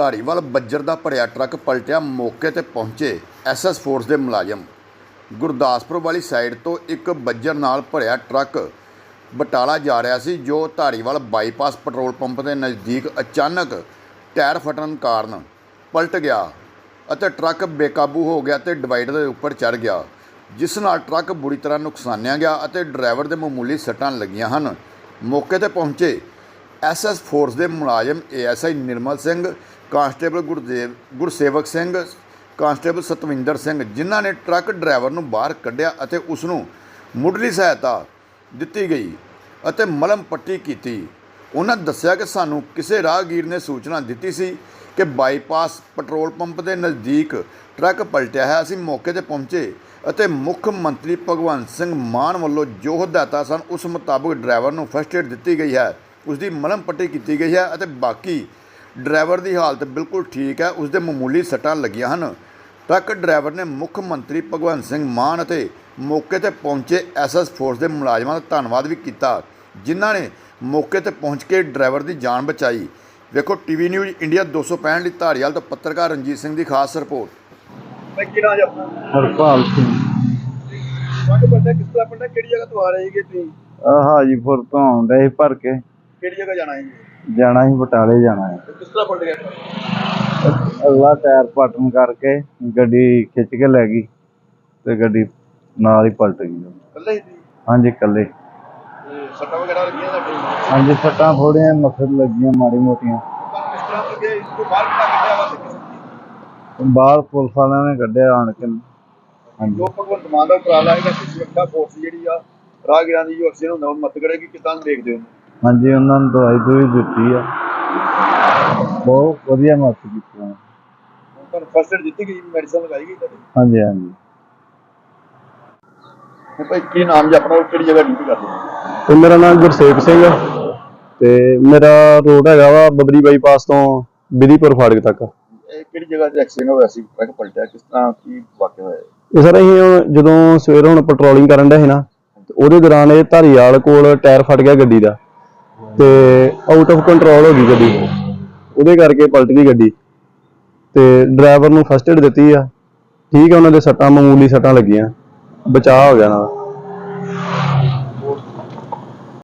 Dhariwal Berger ਦਾ ਭਰਿਆ truck ਪਲਟਿਆ, ਮੌਕੇ ਤੇ ਪਹੁੰਚੇ ਐਸਐਸ ਫੋਰਸ ਦੇ ਮੁਲਾਜ਼ਮ। ਗੁਰਦਾਸਪੁਰ ਵਾਲੀ ਸਾਈਡ ਤੋਂ ਇੱਕ ਬੱਜਰ ਨਾਲ ਭਰਿਆ ਟਰੱਕ ਬਟਾਲਾ ਜਾ ਰਿਹਾ ਸੀ, ਜੋ ਧਾਰੀਵਾਲ ਬਾਈਪਾਸ ਪੈਟਰੋਲ ਪੰਪ ਦੇ ਨਜ਼ਦੀਕ ਅਚਾਨਕ ਟਾਇਰ ਫਟਣ ਕਾਰਨ ਪਲਟ ਗਿਆ ਅਤੇ ਟਰੱਕ ਬੇਕਾਬੂ ਹੋ ਗਿਆ ਤੇ ਡਿਵਾਈਡਰ ਦੇ ਉੱਪਰ ਚੜ ਗਿਆ, ਜਿਸ ਨਾਲ ਟਰੱਕ ਬੁਰੀ ਤਰ੍ਹਾਂ ਨੁਕਸਾਨਿਆ ਗਿਆ ਅਤੇ ਡਰਾਈਵਰ ਦੇ ਮਾਮੂਲੀ ਸੱਟਾਂ ਲੱਗੀਆਂ ਹਨ। ਮੌਕੇ ਤੇ ਪਹੁੰਚੇ ਐਸਐਸ ਫੋਰਸ ਦੇ ਮੁਲਾਜ਼ਮ ASI Nirmal Singh, constable Gurdev Gursewak Singh, constable Satvinder Singh, ਜਿਨ੍ਹਾਂ ਨੇ ਟਰੱਕ ਡਰਾਈਵਰ ਨੂੰ ਬਾਹਰ ਕੱਢਿਆ ਅਤੇ ਉਸ ਨੂੰ ਮੁੱਢਲੀ ਸਹਾਇਤਾ ਦਿੱਤੀ ਗਈ ਅਤੇ ਮਲਮ ਪੱਟੀ ਕੀਤੀ। ਉਹਨਾਂ ਦੱਸਿਆ ਕਿ ਸਾਨੂੰ ਕਿਸੇ ਰਾਹਗੀਰ ਨੇ ਸੂਚਨਾ ਦਿੱਤੀ ਸੀ ਕਿ ਬਾਈਪਾਸ ਪੈਟਰੋਲ ਪੰਪ ਦੇ ਨਜ਼ਦੀਕ ਟਰੱਕ ਪਲਟਿਆ ਹੈ ਅਸੀਂ ਮੌਕੇ ਤੇ ਪਹੁੰਚੇ ਅਤੇ ਮੁੱਖ ਮੰਤਰੀ ਭਗਵੰਤ ਸਿੰਘ ਮਾਨ ਵੱਲੋਂ ਜੋ ਹਦਾਇਤਾਂ ਸਨ, ਉਸ ਮੁਤਾਬਕ ਡਰਾਈਵਰ ਨੂੰ ਫਸਟ ਏਡ ਦਿੱਤੀ ਗਈ ਹੈ। ਉਸ ਦੀ ਮਲਮ ਪੱਟੀ ਕੀਤੀ ਗਈ ਹੈ ਅਤੇ ਬਾਕੀ ਡਰਾਈਵਰ ਦੀ ਹਾਲਤ ਬਿਲਕੁਲ ਠੀਕ ਹੈ ਉਸ ਦੇ ਮਾਮੂਲੀ ਸੱਟਾਂ ਲੱਗੀਆਂ ਹਨ। ਟਰੱਕ ਡਰਾਈਵਰ ਨੇ ਮੁੱਖ ਮੰਤਰੀ ਭਗਵੰਤ ਸਿੰਘ ਮਾਨ ਅਤੇ ਮੌਕੇ ਤੇ ਪਹੁੰਚੇ ਐਸਐਸ ਫੋਰਸ ਦੇ ਮੁਲਾਜ਼ਮਾਂ ਦਾ ਧੰਨਵਾਦ ਵੀ ਕੀਤਾ ਜਿਨ੍ਹਾਂ ਨੇ ਮੌਕੇ ਤੇ ਪਹੁੰਚ ਕੇ ਡਰਾਈਵਰ ਦੀ ਜਾਨ ਬਚਾਈ। ਵੇਖੋ ਟੀਵੀ ਨਿਊਜ਼ ਇੰਡੀਆ 265 ਲਈ ਧਾਰੀਵਾਲ ਤੋਂ ਪੱਤਰਕਾਰ ਰਣਜੀਤ ਸਿੰਘ ਦੀ ਖਾਸ ਰਿਪੋਰਟ। ਮੈਂ ਕਿਹੜਾ ਜੀ ਆਪਣਾ ਹਰਪਾਲ ਸਿੰਘ। ਤੁਹਾਡੇ ਬੰਦਾ ਕਿਸ ਤਰ੍ਹਾਂ ਪਿੰਡਾ ਕਿਹੜੀ ਜਗ੍ਹਾ ਤੋਂ ਆ ਰਹੇ ਹੈਗੇ ਤੁਸੀਂ? ਆਹ ਹਾਜੀਪੁਰ ਤੋਂ ਆਉਂਦਾ ਸੀ ਭਰ ਕੇ। ਕਿਹੜੀ ਜਗ੍ਹਾ ਜਾਣਾ ਹੈ? ਜਾਣਾ ਸੀ ਬਟਾਲੇ ਜਾਣਾ ਹੈ। ਕਿਸ ਤਰ੍ਹਾਂ ਪਲਟ ਗਿਆ? ਅਗਲਾ ਟਾਇਰ ਪਟਨ ਕਰਕੇ ਗੱਡੀ ਖਿੱਚ ਕੇ ਲੈ ਗਈ ਤੇ ਗੱਡੀ ਨਾਲ ਹੀ ਪਲਟ ਗਈ। ਕੱਲੇ ਹੀ ਸੀ? ਹਾਂਜੀ ਇਕੱਲੇ। ਤੇ ਸੱਟਾਂ ਵਗੈਰਾ ਲੱਗੀਆਂ ਸਾਡੇ ਹਾਂਜੀ ਸੱਟਾਂ ਥੋੜੀਆਂ ਮਸਲ ਲੱਗੀਆਂ ਮਾੜੀ ਮੋਟੀਆਂ। ਕਿਸ ਤਰ੍ਹਾਂ ਲੱਗੇ ਇਸ ਤੋਂ ਬਾਹਰ ਕਿੱਦਾਂ ਕੱਢਿਆ ਵਾ ਬਾਹਰ ਪੁਲਿਸ ਵਾਲਿਆਂ ਨੇ ਕੱਢਿਆ ਆਣ ਕੇ। ਹਾਂਜੀ। ਲੋਕ ਭਗਵੰਤ ਮਾਨ ਦਾ ਉਪਰਾਲਾ ਹੈਗਾ ਕਿ ਸੁਰੱਖਿਆ ਫੋਰਸ ਜਿਹੜੀ ਆ ਰਾਹਗੀਰਾਂ ਦੀ ਜੋ ਐਕਸੀਡੈਂਟ ਹੁੰਦਾ ਉਹਨੂੰ ਮਤ ਕਰੇਗੀ ਕਿਦਾਂ ਦੇਖਦੇ ਹੋ? ਹਾਂਜੀ ਉਹਨਾਂ ਨੂੰ ਦਵਾਈ ਦੂਈ ਦਿੱਤੀ ਆ। ਬਹੁਤ ਵਧੀਆ ਮਦਦ ਕੀਤੀ। ਉਹਨਾਂ ਨੇ। ਤੁਹਾਨੂੰ ਫਸਟ ਏਡ ਦਿੱਤੀ ਗਈ ਮੈਡੀਸਨ ਲਗਾਈ ਗਈ ਤੁਹਾਡੀ? ਹਾਂਜੀ ਹਾਂਜੀ। ਭਾਈ ਕੀ ਨਾਮ ਜੀ ਆਪਣਾ ਔਰ ਕਿਹੜੀ ਜਗ੍ਹਾ ਡਿਊਟੀ ਕਰਦੇ ਹੋ? ਤੇ ਮੇਰਾ ਨਾਮ ਗੁਰਸੇਵਕ ਸਿੰਘ ਆ। ਤੇ ਮੇਰਾ ਰੋਡ ਹੈਗਾ ਵਾ ਬਬਰੀ ਬਾਈਪਾਸ ਤੋਂ ਬਿਧੀਪੁਰ ਫਾੜਕ ਤੱਕ। ਇਹ ਕਿਹੜੀ ਜਗ੍ਹਾ ਤੇ ਐਕਸੀਡੈਂਟ ਹੋਇਆ ਸੀ? ਟਰੱਕ ਪਲਟਿਆ ਕਿਸ ਤਰ੍ਹਾਂ ਕੀ ਵਾਕਿਆ ਹੋਇਆ? ਇਹ ਸਰ ਅਸੀਂ ਜਦੋਂ ਸਵੇਰ ਹੁਣ ਪੈਟਰੋਲਿੰਗ ਕਰਨ ਡਏ ਸੀ ਨਾ ਤੇ ਉਹਦੇ ਦੌਰਾਨ ਇਹ ਧਾਰੀਵਾਲ ਕੋਲ ਟਾਇਰ ਫਟ ਗਿਆ ਗੱਡੀ ਦਾ। ਤੇ ਆਊਟ ਆਫ ਕੰਟਰੋਲ ਹੋ ਗਈ ਗੱਡੀ। ਉਹਦੇ ਕਰਕੇ ਪਲਟ ਗਈ ਗੱਡੀ। ਤੇ ਡਰਾਈਵਰ ਨੂੰ ਫਸਟ ਏਡ ਦਿੱਤੀ ਆ। ਠੀਕ ਆ, ਉਹਨਾਂ ਦੇ ਸੱਟਾਂ, ਮਾਮੂਲੀ ਸੱਟਾਂ ਲੱਗੀਆਂ। ਬਚਾਅ ਹੋ ਗਿਆ ਨਾ